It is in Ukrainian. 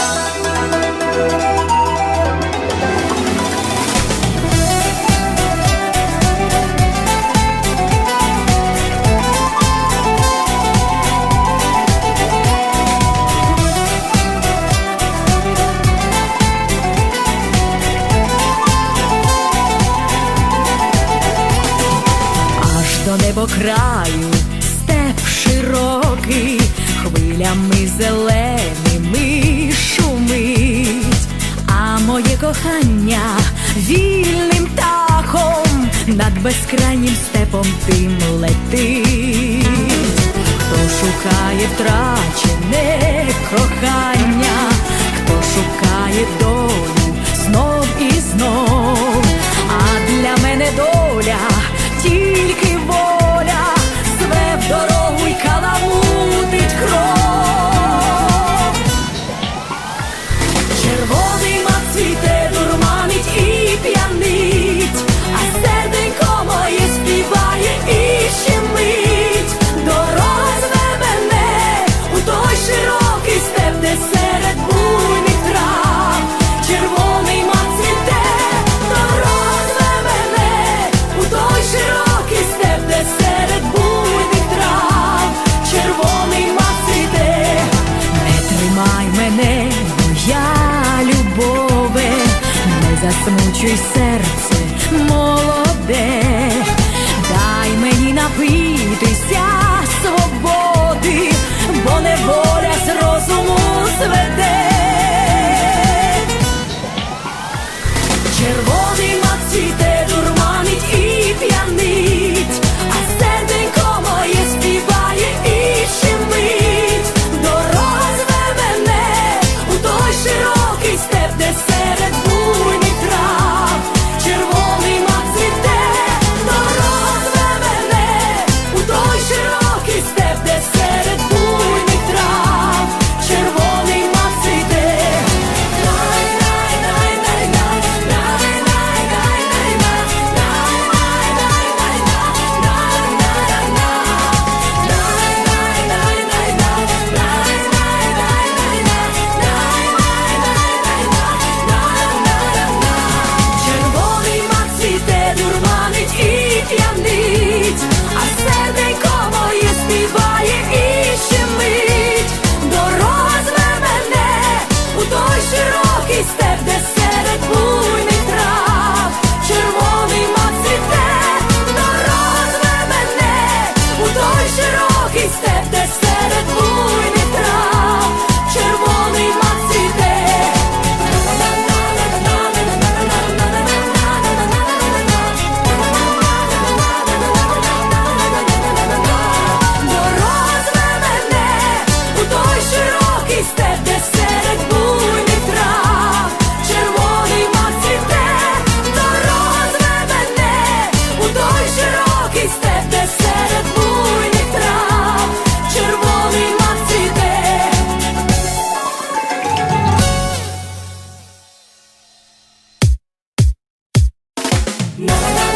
аж до небокраю степ широкий, хвилями зеленими над безкрайнім степом тим летить. Хто шукає втрачене кохання, хто шукає долю знов і знов, а для мене доля засмучуй серце молоде, дай мені напитися свободи, бо неволя з розуму зведе. No, no, no.